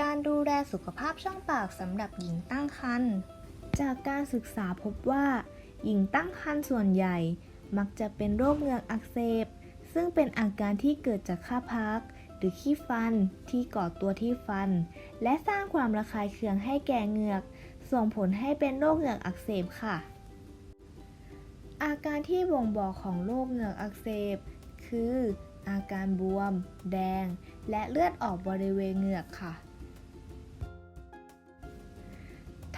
การดูแลสุขภาพช่องปากสำหรับหญิงตั้งครรภ์จากการศึกษาพบว่า หญิงตั้งครรภ์ส่วนใหญ่ มักจะเป็นโรคเหงือกอักเสบ ซึ่งเป็นอาการที่เกิดจากค่าพัก หรือขี้ฟันที่ก่อตัวที่ฟัน และสร้างความระคายเคืองให้แก่เหงือก ส่งผลให้เป็นโรคเหงือกอักเสบค่ะ อาการที่บ่งบอกของโรคเหงือกอักเสบ คือ อาการบวม แดง และเลือดออกบริเวณเหงือกค่ะ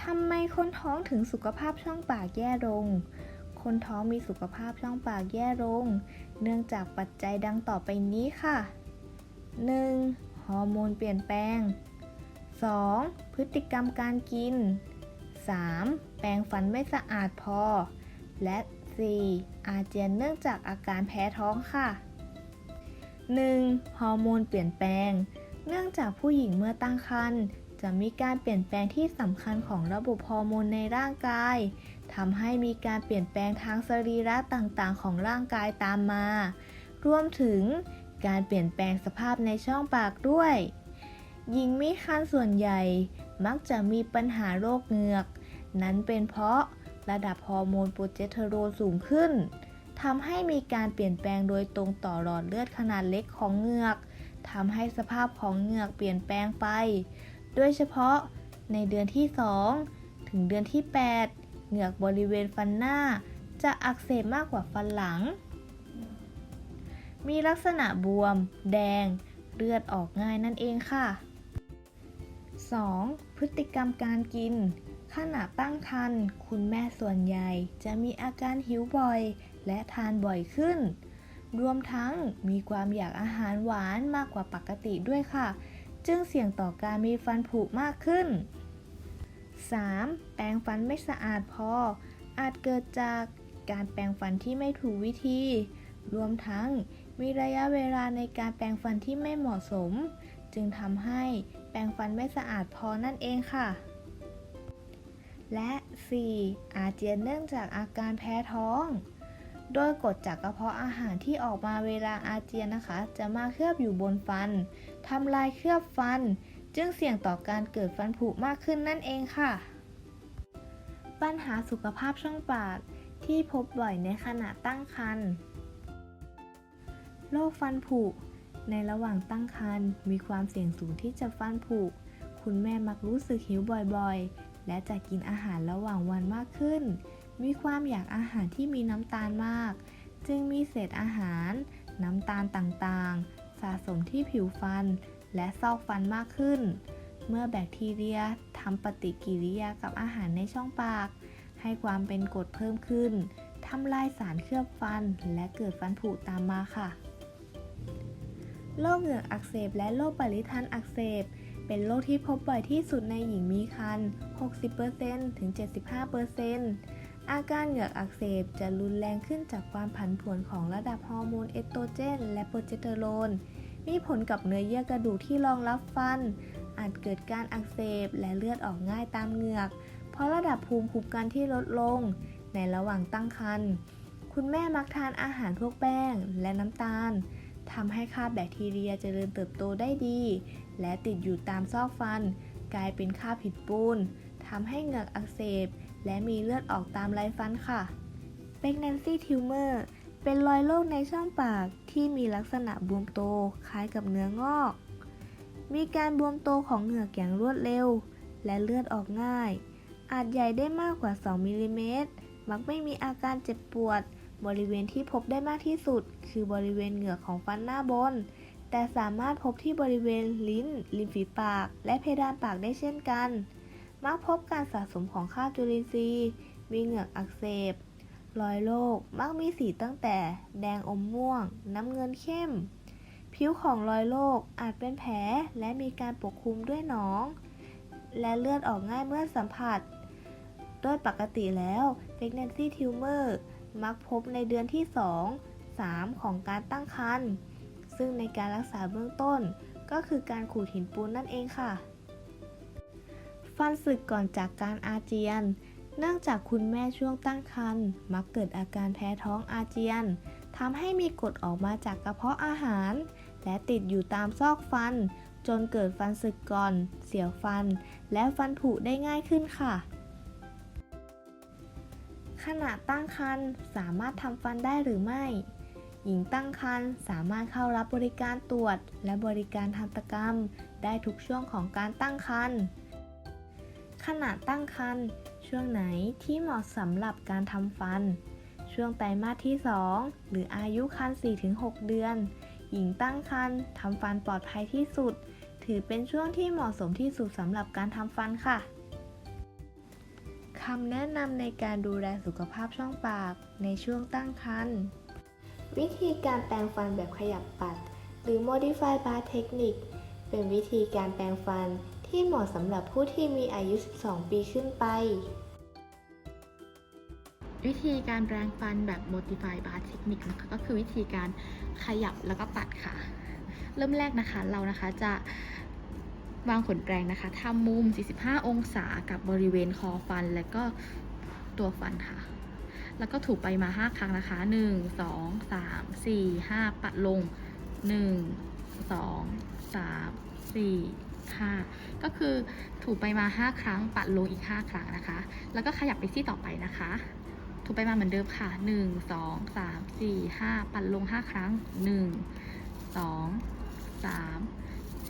ทำไมคนท้องถึงสุขภาพช่องปากแย่ลง คนท้องมีสุขภาพช่องปากแย่ลง เนื่องจากปัจจัยดังต่อไปนี้ค่ะ 1. ฮอร์โมนเปลี่ยนแปลง 2. พฤติกรรมการกิน 3. แปรงฟันไม่สะอาดพอ และ 4. อาเจียนเนื่องจากอาการแพ้ท้องค่ะ 1. ฮอร์โมนเปลี่ยนแปลง เนื่องจากผู้หญิงเมื่อตั้งครรภ์ จะมีการเปลี่ยนแปลงที่สำคัญของระบบฮอร์โมนในร่างกายทำให้มีการเปลี่ยนแปลงทางสรีระต่างๆ ของร่างกายตามมา รวมถึงการเปลี่ยนแปลงสภาพในช่องปากด้วย หญิงมีครรภ์ส่วนใหญ่มักจะมีปัญหาโรคเหงือก นั้นเป็นเพราะระดับฮอร์โมนโปรเจสเตอโรนสูงขึ้นทำให้มีการเปลี่ยนแปลงโดยตรงต่อหลอดเลือดขนาดเล็กของเหงือกทำให้สภาพของเหงือกเปลี่ยนแปลงไป โดยเฉพาะในเดือนที่ 2 ถึงเดือนที่ 8 เหงือกบริเวณฟันหน้า จะอักเสบมากกว่าฟันหลัง มีลักษณะบวม แดง เลือดออกง่ายนั่นเองค่ะ 2. พฤติกรรมการกิน ขณะตั้งครรภ์คุณแม่ส่วนใหญ่จะมีอาการหิวบ่อย และทานบ่อยขึ้น รวมทั้งมีความอยากอาหารหวานมากกว่าปกติด้วยค่ะ จึงเสี่ยงต่อการมีฟันผุมากขึ้น 3. แปรงฟันไม่สะอาดพอ อาจเกิดจากการแปรงฟันที่ไม่ถูกวิธี รวมทั้งมีระยะเวลาในการแปรงฟันที่ไม่เหมาะสม จึงทำให้แปรงฟันไม่สะอาดพอนั่นเองค่ะ และ 4. อาเจียนเนื่องจากอาการแพ้ท้อง โดยกรดจากกระเพาะอาหารที่ออกมาเวลาอาเจียนนะคะ จะมาเคลือบอยู่บนฟัน ทำลายเคลือบฟัน จึงเสี่ยงต่อการเกิดฟันผุมากขึ้นนั่นเองค่ะ ปัญหาสุขภาพช่องปากที่พบบ่อยในขณะตั้งครรภ์โรคฟันผุ ในระหว่างตั้งครรภ์มีความเสี่ยงสูงที่จะฟันผุ คุณแม่มักรู้สึกหิวบ่อยๆ และจะกินอาหารระหว่างวันมากขึ้น มีความอยากอาหารที่มีน้ำตาลมาก จึงมีเศษอาหาร น้ำตาลต่างๆะสมที่ผิวฟัน และซอกฟันมากขึ้น เมื่อแบคทีเรียทำปฏิกิริยากับอาหารในช่องปาก ให้ความเป็นกรดเพิ่มขึ้นทำลายสารเคลือบฟัน และเกิดฟันผุตามมาค่ะโรคเหงือกอักเสบและโรคปริทันอักเสบ เป็นโรคที่พบบ่อยที่สุดในหญิงมีครรภ์ 60%ถึง 75%อาการเหงือกอักเสบจะรุนแรงขึ้นจากความผันผวนของระดับฮอร์โมนเอสโตรเจน และโปรเจสเตอโรน มีผลกับเนื้อเยื่อกระดูกที่รองรับฟัน อาจเกิดการอักเสบและเลือดออกง่ายตามเหงือก เพราะระดับภูมิคุ้มกันที่ลดลง ในระหว่างตั้งครรภ์คุณแม่มักทานอาหารพวกแป้งและน้ำตาลทำให้คราบแบคทีเรียเจริญเติบโตได้ดี และติดอยู่ตามซอกฟัน กลายเป็นคราบผิดปูนทำให้เหงือกอักเสบ และมีเลือดออกตามไรฟันค่ะ Pregnancy Tumor เป็นรอยโรคในช่องปากที่มีลักษณะบวมโตคล้ายกับเนื้องอก มีการบวมโตของเหงือกอย่างรวดเร็ว และเลือดออกง่าย อาจใหญ่ได้มากกว่า 2มิลลิเมตร มักไม่มีอาการเจ็บปวด บริเวณที่พบได้มากที่สุด คือบริเวณเหงือกของฟันหน้าบน แต่สามารถพบที่บริเวณลิ้น ริมฝีปาก และเพดานปากได้เช่นกัน มักพบการสะสมของค่าจุลินทรีย์ มีเหงือกอักเสบ รอยโรคมักมีสีตั้งแต่แดงอมม่วง น้ำเงินเข้ม ผิวของรอยโรคอาจเป็นแผลและมีการปกคลุมด้วยหนอง และเลือดออกง่ายเมื่อสัมผัส โดยปกติแล้ว pregnancy tumor มักพบในเดือนที่ 2 3 ของการตั้งครรภ์ซึ่งในการรักษาเบื้องต้น ก็คือการขูดหินปูนนั่นเองค่ะ ฟันสึกก่อนจากการอาเจียน เนื่องจากคุณแม่ช่วงตั้งครรภ์มักเกิดอาการแพ้ท้องอาเจียนทำให้มีกรดออกมาจากกระเพาะอาหาร และติดอยู่ตามซอกฟัน จนเกิดฟันสึกก่อน เสียวฟัน และฟันผุได้ง่ายขึ้นค่ะ ขณะตั้งครรภ์สามารถทำฟันได้หรือไม่ หญิงตั้งครรภ์สามารถเข้ารับบริการตรวจ และบริการทันตกรรม ได้ทุกช่วงของการตั้งครรภ์ขณะตั้งครรภ์ ช่วงไหนที่เหมาะสำหรับการทำฟัน ช่วงไตรมาสที่ 2 หรืออายุครรภ์4-6 เดือน หญิงตั้งครรภ์ทำฟันปลอดภัยที่สุด ถือเป็นช่วงที่เหมาะสมที่สุดสำหรับการทำฟันค่ะคำแนะนำในการดูแลสุขภาพช่องปากในช่วงตั้งครรภ์วิธีการแปรงฟันแบบขยับปัด หรือ Modify Bar Technique เป็นวิธีการแปรงฟัน ที่เหมาะสำหรับผู้ที่มีอายุ 12 ปีขึ้นไป วิธีการแปรงฟันแบบ Modify Bar Technique นะคะก็คือวิธีการขยับแล้วก็ปัดค่ะ เริ่มแรกนะคะเรานะคะจะวางขนแปรงนะคะทำมุม 45 องศากับบริเวณคอฟันและก็ตัวฟันค่ะ แล้วก็ถูไปมา 5 ครั้งนะคะ 1 2 3 4 5 ปัดลง 1 2 3 4 5ก็คือถูไปมา 5 ครั้งปัดลงอีก 5 ครั้งนะคะ แล้วก็ขยับไปที่ต่อไปนะคะ ถูไปมาเหมือนเดิมค่ะ 1 2 3 4 5 ปัดลง 5 ครั้ง 1 2 3 4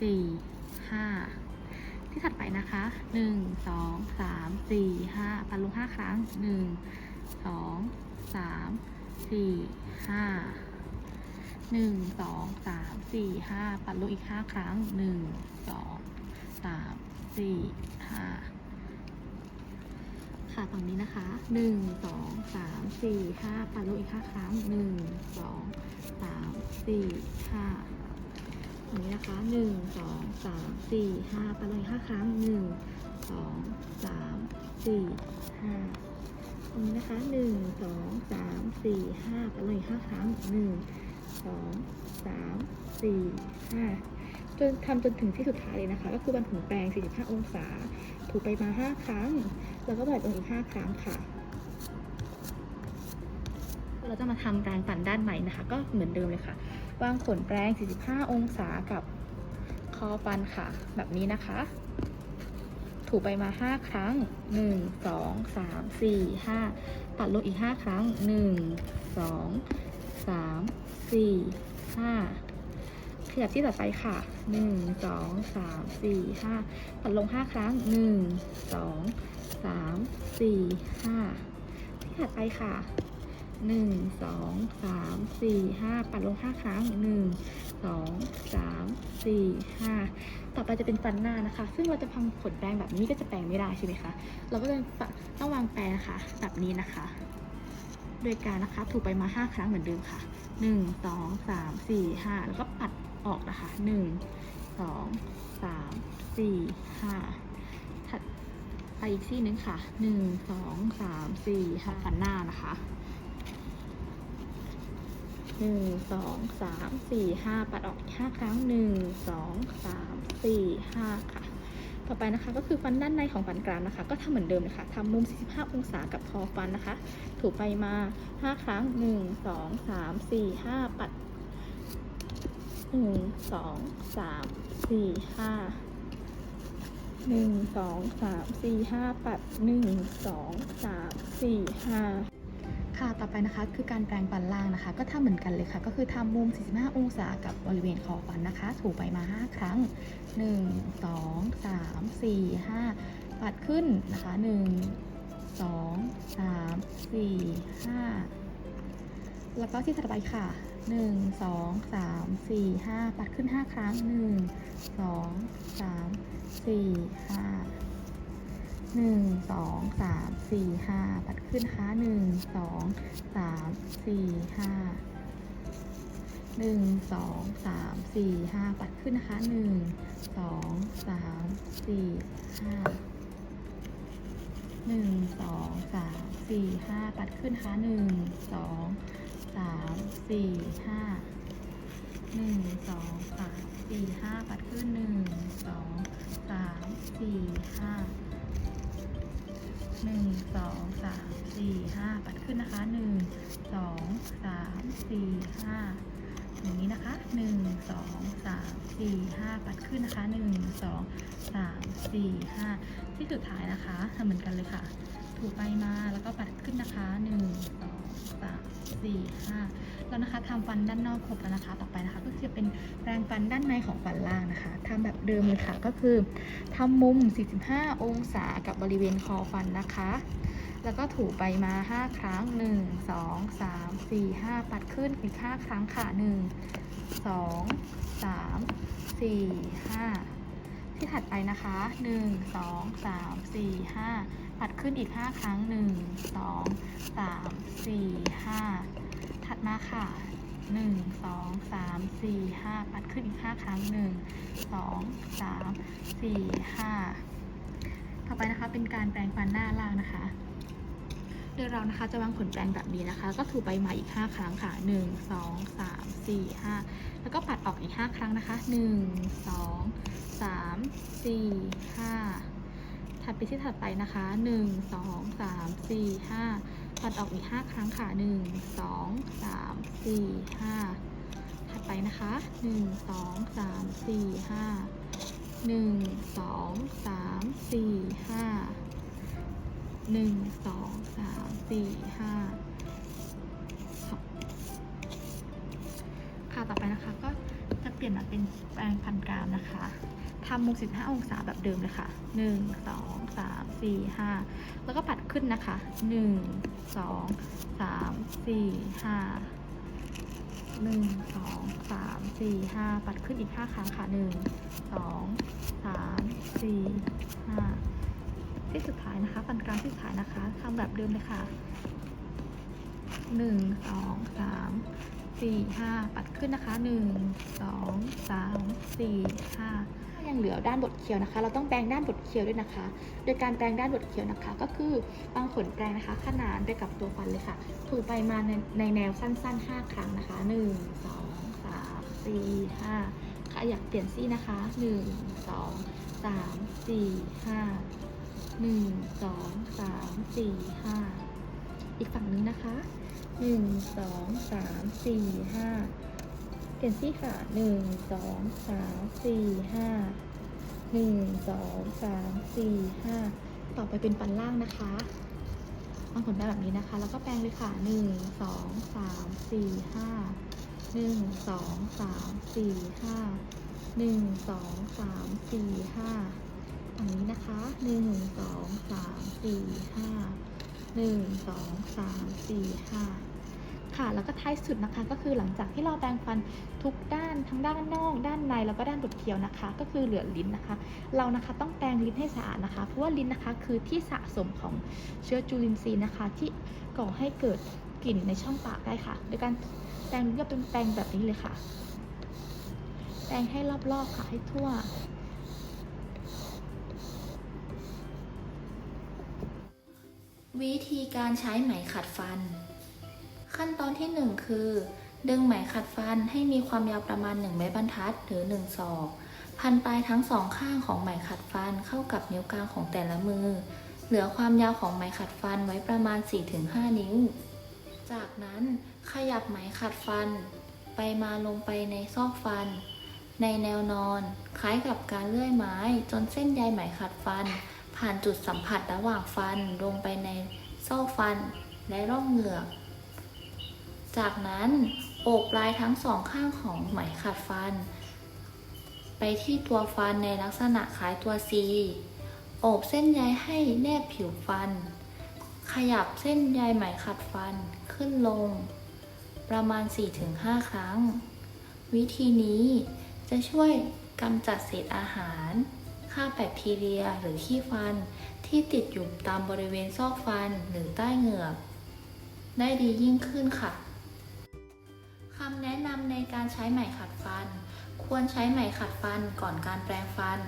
5ที่ถัดไปนะคะ 1 2 3 4 5ปัดลง 5 ครั้ง 1 2 3 4 5 1 2 3 4 5ปัดลงอีก 5 ครั้ง 1 2 3 4 5ค่ะฝั่งนี้นะคะหนึ่งสองสามสี่ห้าปัดลงอีกห้าครั้งหนึ่งสองสามสี่ห้าฝั่งนี้นะคะหนึ่งสองสามสี่ห้าปัดลงอีกห้าครั้งหนึ่งสองสามสี่ห้าตรงนี้นะคะหนึ่งสองสามสี่ห้าปัดลงอีกห้าครั้งหนึ่งสองสามสี่ห้า จนทำจนถึงที่สุดท้ายเลยนะคะ ก็คือบันผงแปรง45 องศา ถูไปมา 5 ครั้ง แล้วก็ปัดลงอีก 5 ครั้งค่ะ เราจะมาทำแปรงฟันด้านในนะคะ ก็เหมือนเดิมเลยค่ะ วางขนแปรง45 องศากับคอฟันค่ะ แบบนี้นะคะ ถูไปมา 5 ครั้ง 1 2 3 4 5ปัดลงอีก 5 ครั้ง 1 2 3 4 5 ขยับที่ต่อไปค่ะ1 2 3 4 5ปัดลง5ครั้ง1 2 3 4 5ที่ถัดไปค่ะ1 2 3 4 5ปัดลง5ครั้ง1 2 3 4 5ต่อไปจะเป็นฟันหน้านะคะ ซึ่งเราจะพังขนแปรงแบบนี้ก็จะแปรงไม่ได้ใช่ไหมคะ เราก็เลยต้องวางแปรงนะคะแบบนี้นะคะ โดยการนะคะถูไปมา 5 ครั้งเหมือนเดิมค่ะ 1 2 3 4 5 แล้วก็ ออกนะคะ1 2 3 4 5ถัดไปอีกซี่นึงค่ะ1 2 3 4 5ฟันหน้านะคะหนึ่งสองสามสี่ห้าปัดออกอีกห้าครั้งหนึ่งสองสามสี่ห้าค่ะ ต่อไปนะคะก็คือฟันด้านในของฟันกรามนะคะ ก็ทำเหมือนเดิมเลยค่ะทำมุม 45 องศากับคอฟันนะคะ ถูไปมา 5 ครั้ง 1 2 3 4 5 ปัด 1 2 3 4 5 1 2 3 4 5ปัด1 2 3 4 5ค่ะต่อไปนะคะคือการแปรงฟันล่างนะคะ ก็ทำเหมือนกันเลยค่ะ ก็คือทำมุม 45 องศากับบริเวณคอฟันนะคะ ถูไปมา 5 ครั้ง 1 2 3 4 5 ปัดขึ้นนะคะ 1 2 3 4 5 แล้วก็ที่ถัดไปค่ะ 1 2 3 4 5ปัดขึ้น5ครั้ง1 2 3 4 5หนึ่งสองสามสี่ห้าปัดขึ้นนะคะหนึ่งสองสามสี่ห้าหนึ่งสองสามสี่ห้าปัดขึ้นนะคะหนึ่งสองสามสี่ห้าหนึ่งสองสามสี่ห้าปัดขึ้นนะคะหนึ่งสอง สามสี่ห้าหนึ่งสองสามสี่ห้าปัดขึ้นหนึ่งสองสามสี่ห้าหนึ่งสองสามสี่ห้าปัดขึ้นนะคะหนึ่งสองสามสี่ห้าอย่างนี้นะคะหนึ่งสองสามสี่ห้าปัดขึ้นนะคะหนึ่งสองสามสี่ห้าที่สุดท้ายนะคะทำเหมือนกันเลยค่ะ ถูไปมาแล้วก็ปัดขึ้นนะคะหนึ่งสองสาม สี่ห้าแล้วนะคะทำฟันด้านนอกครบแล้วนะคะ ต่อไปนะคะ ก็จะเป็นแปรงฟันด้านในของฟันล่างนะคะทำแบบเดิมเลยค่ะ ก็คือทำมุม 45 องศากับบริเวณคอฟันนะคะ แล้วก็ถูไปมา 5 ครั้ง 1 2 3 4 5 ปัดขึ้นอีก5ครั้งค่ะ 1 2 3 4 5ที่ถัดไปนะคะ 1 2 3 4 5 ปัดขึ้นอีก 5 ครั้ง 1 2 3 4 5 ถัดมาค่ะ 1 2 3 4 5 ปัดขึ้นอีก 5 ครั้ง 1 2 3 4 5 ต่อไปนะคะเป็นการแปรงฟันหน้าล่างนะคะโดยเรานะคะจะวางขนแปรงแบบนี้นะคะ ก็ถูไปมาอีก 5 ครั้งค่ะ 1 2 3 4 5 แล้วก็ปัดออกอีก 5 ครั้งนะคะ 1 2 3 4 5 ถัดไปที่ถัดไปนะคะ 1 2 3 4 5ปัดออกอีก 5 ครั้งค่ะ 1 2 3 4 5 ถัดไปนะคะ 1 2 3 4 5 1 2 3 4 5หนึ่งสองสามสี่ห้าค่ะต่อไปนะคะก็จะเปลี่ยนมาเป็นแปรงพันกรามนะคะ ทำมุม 15 องศาแบบเดิมเลยค่ะ 1 2 3 4 5 แล้วก็ปัดขึ้นนะคะ 1 2 3 4 5 1 2 3 4 5 ปัดขึ้นอีก 5 ครั้งค่ะ 1 2 3 4 5ที่สุดท้ายนะคะปันกลางที่สุดท้ายนะคะทำแบบเดิมเลยค่ะ 1 2 3 4 5 ปัดขึ้นนะคะ 1 2 3 4 5 เหลือด้านบดเคี้ยวนะคะ เราต้องแปรงด้านบดเคี้ยวด้วยนะคะ โดยการแปรงด้านบดเคี้ยวนะคะ ก็คือบางขนแปรงนะคะ ขนานไปกับตัวฟันเลยค่ะ ถูไปมาในในแนวสั้นๆ 5 ครั้งนะคะหนึ่งสองสามสี่ห้าขยับเปลี่ยนซี่นะคะหนึ่งสองสามสี่ห้าหนึ่งสองสามสี่ห้าอีกฝั่งนึงนะคะหนึ่งสองสามสี่ห้าเปลี่ยนซี่ค่ะหนึ่งสองสามสี่ห้า หนึ่งสองสามสี่ห้าต่อไปเป็นฟันล่างนะคะวางขนได้แบบนี้นะคะ แล้วก็แปรงเลยค่ะหนึ่งสองสามสี่ห้าหนึ่งสองสามสี่ห้าหนึ่งสองสามสี่ห้าอันนี้นะคะหนึ่งสองสามสี่ห้าหนึ่งสองสามสี่ห้า ค่ะ แล้วก็ท้ายสุดนะคะ ก็คือหลังจากที่เราแปรงฟันทุกด้านทั้งด้านนอก ด้านในแล้วก็ด้านบดเคี้ยวนะคะ ก็คือเหลือลิ้นนะคะ เรานะคะต้องแปรงลิ้นให้สะอาดนะคะ เพราะว่าลิ้นนะคะคือที่สะสมของเชื้อจุลินทรีย์นะคะ ที่ก่อให้เกิดกลิ่นในช่องปากได้ค่ะ โดยการแปรงลิ้นก็เป็นแปรงแบบนี้เลยค่ะ แปรงให้รอบๆค่ะให้ทั่ววิธีการใช้ไหมขัดฟัน ขั้นตอนที่ 1 คือ ดึงไหมขัดฟันให้มีความยาวประมาณ 1 ไม้บรรทัดหรือ 1 ศอก พันปลายทั้งสองข้างของไหมขัดฟันเข้ากับนิ้วกลางของแต่ละมือ เหลือความยาวของไหมขัดฟันไว้ประมาณ 4-5 นิ้ว จากนั้นขยับไหมขัดฟัน ไปมาลงไปในซอกฟัน ในแนวนอน คล้ายกับการเลื่อยไม้จนเส้นใยไหมขัดฟัน ผ่านจุดสัมผัสระหว่างฟันลงไปในซอกฟันและร่องเหงือก จากนั้นโอบปลายทั้งสองข้างของไหมขัดฟัน ไปที่ตัวฟันในลักษณะคล้ายตัว C โอบเส้นใยให้แนบผิวฟัน ขยับเส้นใยไหมขัดฟันขึ้นลง ประมาณ 4-5 ครั้ง วิธีนี้จะช่วยกำจัดเศษอาหารฆ่าแบคทีเรียหรือขี้ฟันที่ติดอยู่ตามบริเวณซอกฟันหรือใต้เหงือก ได้ดียิ่งขึ้นค่ะ คำแนะนำในการใช้ไหมขัดฟัน ควรใช้ไหมขัดฟันก่อนการแปรงฟัน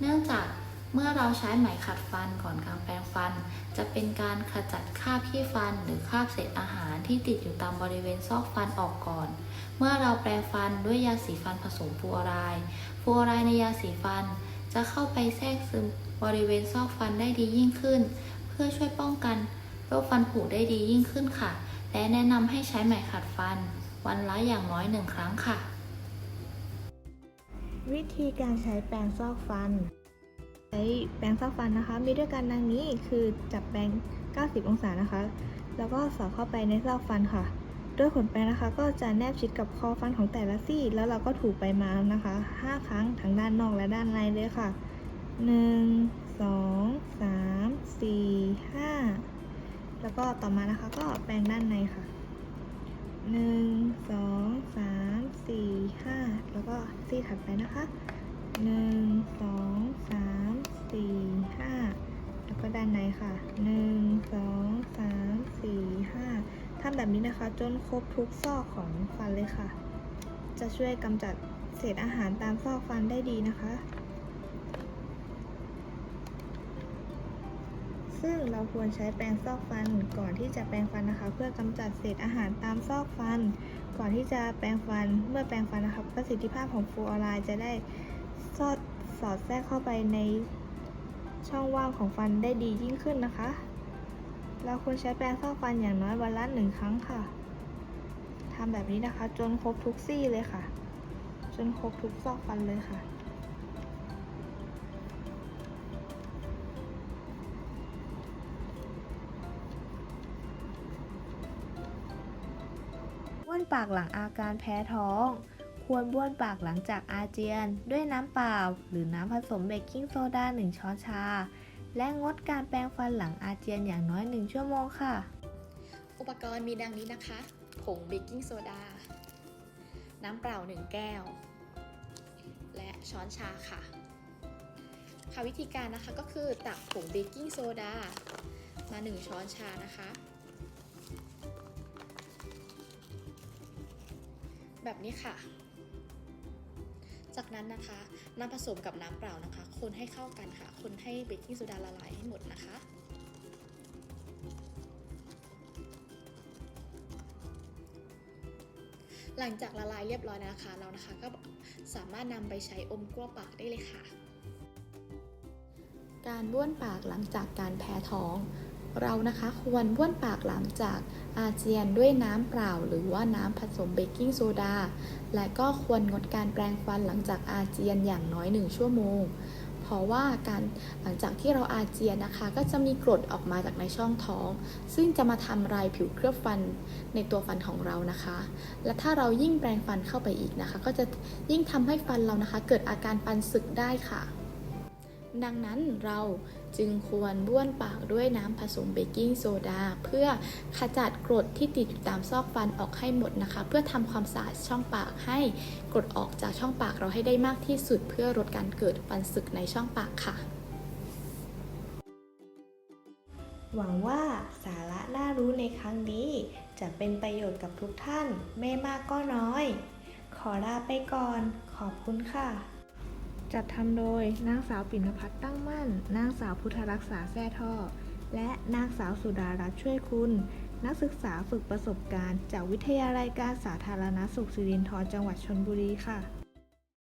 เนื่องจากเมื่อเราใช้ไหมขัดฟันก่อนการแปรงฟัน จะเป็นการขจัดคราบขี้ฟัน หรือคราบเศษอาหารที่ติดอยู่ตามบริเวณซอกฟันออกก่อน เมื่อเราแปรงฟันด้วยยาสีฟันผสมฟูออไรด์ฟูออไรด์ในยาสีฟัน จะเข้าไปแทรกซึมบริเวณซอกฟันได้ดียิ่งขึ้น เพื่อช่วยป้องกันโรคฟันผุได้ดียิ่งขึ้นค่ะ และแนะนำให้ใช้ไหมขัดฟัน วันละอย่างน้อยหนึ่งครั้งค่ะ วิธีการใช้แปรงซอกฟัน ใช้แปรงซอกฟันนะคะ มีด้วยกันดังนี้คือจับแปรง 90 องศานะคะ แล้วก็สอดเข้าไปในซอกฟันค่ะโดยขนแปรงนะคะ ก็จะแนบชิดกับคอฟันของแต่ละซี่ แล้วเราก็ถูไปมานะคะ 5 ครั้งทั้งด้านนอกและด้านในเลยค่ะ 1 2 3 4 5 แล้วก็ต่อมานะคะก็แปรงด้านในค่ะ หนึ่งสองสามสี่ห้าแล้วก็ซี่ถัดไปนะคะหนึ่งสองสามสี่ห้าแล้วก็ด้านในค่ะหนึ่งสองสามสี่ห้าทำแบบนี้นะคะ จนครบทุกซอกของฟันเลยค่ะ จะช่วยกำจัดเศษอาหารตามซอกฟันได้ดีนะคะ ซึ่งเราควรใช้แปรงซอกฟันก่อนที่จะแปรงฟันนะคะ เพื่อกำจัดเศษอาหารตามซอกฟัน ก่อนที่จะแปรงฟันเมื่อแปรงฟันนะคะประสิทธิภาพของฟลูออไรด์จะได้สอดสอดแทรกเข้าไปในช่องว่างของฟันได้ดียิ่งขึ้นนะคะ เราควรใช้แปรงซอกฟันอย่างน้อยวันละหนึ่งครั้งค่ะทำแบบนี้นะคะ จนครบทุกซี่เลยค่ะ จนครบทุกซอกฟันเลยค่ะ ปากหลังอาการแพ้ท้อง ควรบ้วนปากหลังจากอาเจียน ด้วยน้ำเปล่า หรือน้ำผสมเบกกิ้งโซดา 1 ช้อนชา และงดการแปรงฟันหลังอาเจียนอย่างน้อย 1 ชั่วโมงค่ะ อุปกรณ์มีดังนี้นะคะ ผงเบกกิ้งโซดา น้ำเปล่า 1 แก้ว และช้อนชาค่ะค่ะวิธีการนะคะก็คือตักผงเบกกิ้งโซดามา 1 ช้อนชานะคะ แบบนี้ค่ะ จากนั้นนะคะนำผสมกับน้ำเปล่านะคะ คนให้เข้ากันค่ะ คนให้เบกกิ้งโซดาละลายให้หมดนะคะหลังจากละลายเรียบร้อยนะคะ เรานะคะก็สามารถนำไปใช้อมกล้วปากได้เลยค่ะ การบ้วนปากหลังจากการแพ้ท้อง เรานะคะควรบ้วนปากหลังจากอาเจียนด้วยน้ำเปล่า หรือว่าน้ำผสมเบกกิ้งโซดา และก็ควรงดการแปรงฟันหลังจากอาเจียนอย่างน้อย 1 ชั่วโมง เพราะว่าการหลังจากที่เราอาเจียนนะคะ ก็จะมีกรดออกมาจากในช่องท้อง ซึ่งจะมาทำลายผิวเคลือบฟันในตัวฟันของเรานะคะ และถ้าเรายิ่งแปรงฟันเข้าไปอีกนะคะ ก็จะยิ่งทำให้ฟันเรานะคะ เกิดอาการฟันสึกได้ค่ะ ดังนั้นเราจึงควรบ้วนปากด้วยน้ำผสมเบกกิ้งโซดา เพื่อขจัดกรดที่ติดอยู่ตามซอกฟันออกให้หมดนะคะ เพื่อทำความสะอาดช่องปากให้กรดออกจากช่องปากเราให้ได้มากที่สุด เพื่อลดการเกิดฟันสึกในช่องปากค่ะ หวังว่าสาระน่ารู้ในครั้งนี้ จะเป็นประโยชน์กับทุกท่านไม่มากก็น้อย ขอลาไปก่อน ขอบคุณค่ะ จัดทำโดยนางสาวปิ่นพัฒน์ตั้งมั่น นางสาวพุทธรักษาแท้ท่อ และนางสาวสุดารัตน์ช่วยคุณ นักศึกษาฝึกประสบการณ์ จากวิทยาลัยการสาธารณสุขสิรินธรจังหวัดชนบุรีค่ะ